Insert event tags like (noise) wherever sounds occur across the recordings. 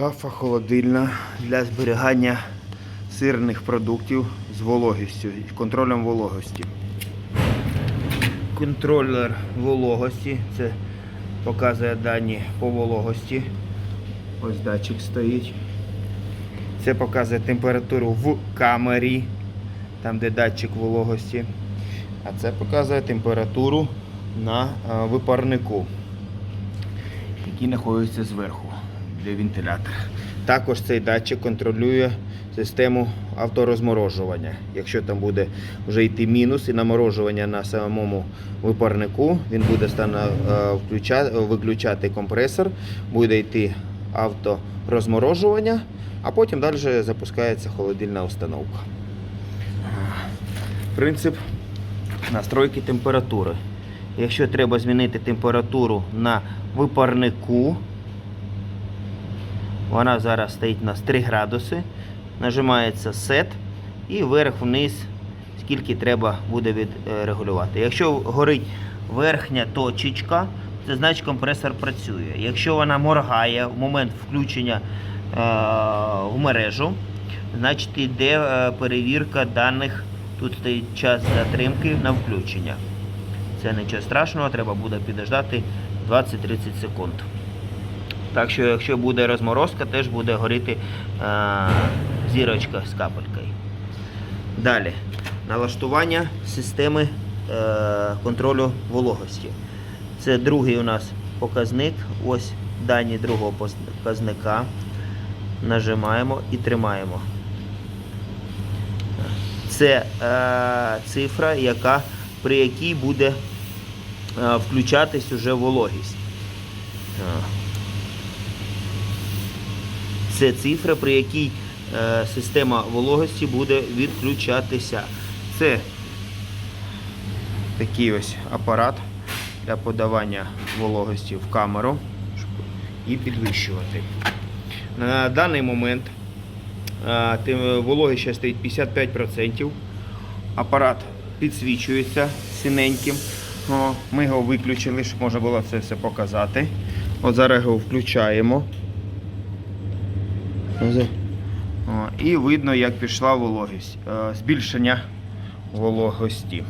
Шафа холодильна для зберігання сирних продуктів з вологістю контролем вологості. Контролер вологості це показує дані по вологості. Ось датчик стоїть. Це показує температуру в камері, там де датчик вологості. А це показує температуру на е, випарнику, який знаходиться зверху для вентилятора. Також цей датчик контролює систему авторозморожування. Якщо там буде вже йти мінус і наморожування на самому випарнику, він буде стане, е, виключати компресор, буде йти авторозморожування, а потім далі запускається холодильна установка. Принцип настройки температури. Якщо треба змінити температуру на випарнику, вона зараз стоїть у нас 3 градуси. Нажимається set і вверх-вниз, скільки треба буде відрегулювати. Якщо горить верхня точечка, це значить компресор працює. Якщо вона моргає в момент включення е, в мережу, значить йде е, перевірка даних. Тут стоїть час затримки на включення. Це нічого страшного, треба буде підождати 20-30 секунд. Так що, якщо буде розморозка, теж буде горіти е, зірочка з капелькою. Далі. Налаштування системи е, контролю вологості. Це другий у нас показник. Ось дані другого показника. Нажимаємо і тримаємо. Це е, цифра, яка, при якій буде е, включатись уже вологість. Е. Це цифра, при якій система вологості буде відключатися. Це такий ось апарат для подавання вологості в камеру і підвищувати. На даний момент е, ще стоїть 55%. Апарат підсвічується синеньким. Ми його виключили, щоб можна було це все показати. От зараз його включаємо. І видно, як пішла вологість. Е, Збільшення вологості.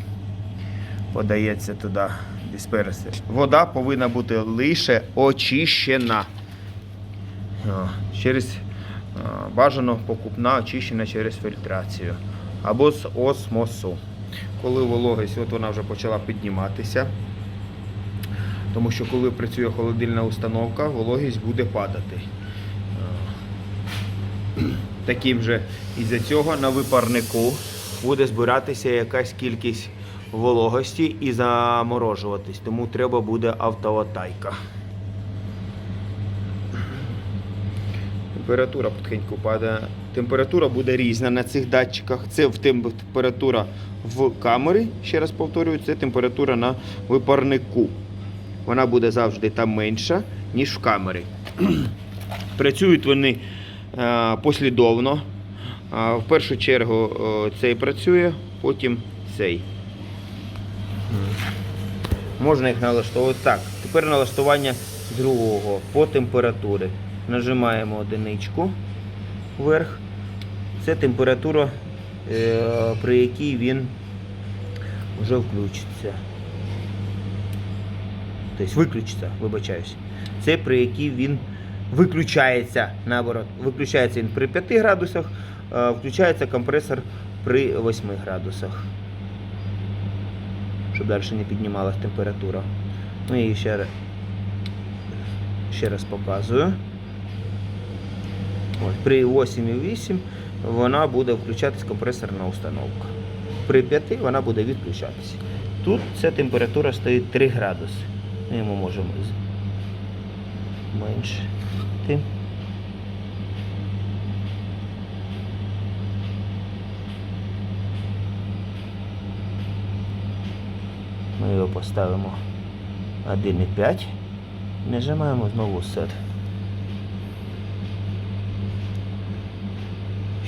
Подається туди дисперсер. Вода повинна бути лише очищена. Через бажано покупна очищена через фільтрацію. Або з осмосу. Коли вологість, от вона вже почала підніматися. Тому що коли працює холодильна установка, вологість буде падати. Таким же із-за цього на випарнику буде збиратися якась кількість вологості і заморожуватись. Тому треба буде автоотайка. Температура потихеньку падає. Температура буде різна на цих датчиках. Це в температура в камері, ще раз повторюю, це температура на випарнику. Вона буде завжди там менша, ніж в камері. (clears throat) Працюють вони е, послідовно. А, В першу чергу е, цей працює, потім цей. Можна їх налаштовувати. Так, тепер налаштування другого по температурі. Нажимаємо одиничку вверх. Це температура, е, при якій він вже включиться. Тобто виключиться, вибачаюсь. Це при якій він виключається наоборот. Виключається він при 5 градусах, а включається компресор при 8 градусах. Щоб далі не піднімалась температура. Ну і ще раз, ще раз показую. Ось, при 8,8 вона буде включатись компресорна установка. При 5 вона буде відключатися. Тут ця температура стоїть 3 градуси. Ми ми можемо менше. Ми його поставимо 1,5. Нажимаємо знову сет.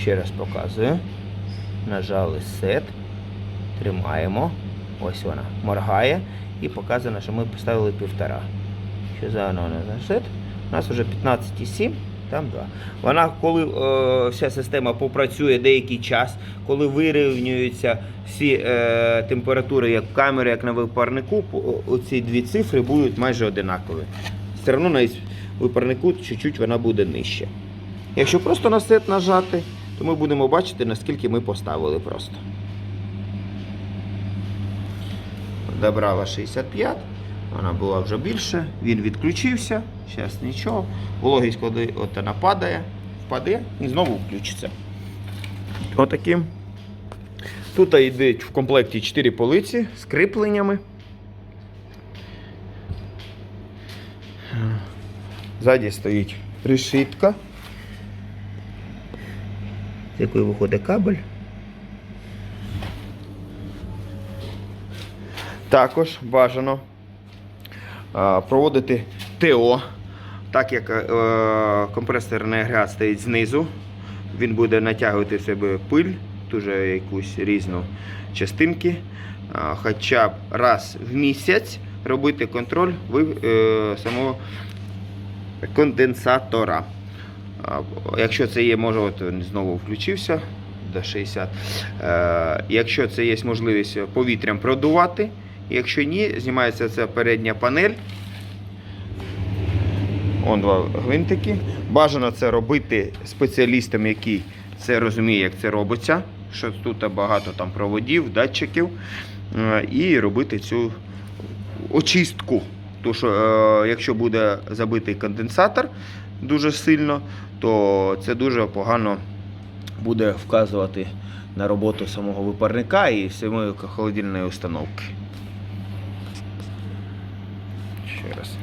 Ще раз показую. Нажали сет. Тримаємо. Ось вона моргає і показано, що ми поставили півтора. Що за воно сет? У нас вже 15,7, там 2. Вона, коли е, вся система попрацює деякий час, коли вирівнюються всі е, температури, як в як на випарнику, оці дві цифри будуть майже одинакові. Все одно на випарнику чуть-чуть вона буде нижче. Якщо просто на сет нажати, то ми будемо бачити, наскільки ми поставили просто. Добрала 65, вона була вже більше, він відключився, зараз нічого. Вологість коли от вона падає, впаде і знову включиться. Отаким. Тут йдуть в комплекті 4 полиці з кріпленнями. Ззаді стоїть решітка, якої виходить кабель. Також бажано проводити ТО, так як е, компресорний агрегат стоїть знизу, він буде натягувати в себе пиль, дуже якусь різну частинки. Хоча б раз в місяць робити контроль е, самого конденсатора. Якщо це є, може, от він знову включився до 60. Е, Якщо це є можливість повітрям продувати, якщо ні, знімається ця передня панель. Он два гвинтики. Бажано це робити спеціалістам, який це розуміє, як це робиться. Що тут багато там проводів, датчиків. Е, І робити цю очистку. Тому що е, якщо буде забитий конденсатор дуже сильно, то це дуже погано буде вказувати на роботу самого випарника і самої холодильної установки. Ще раз.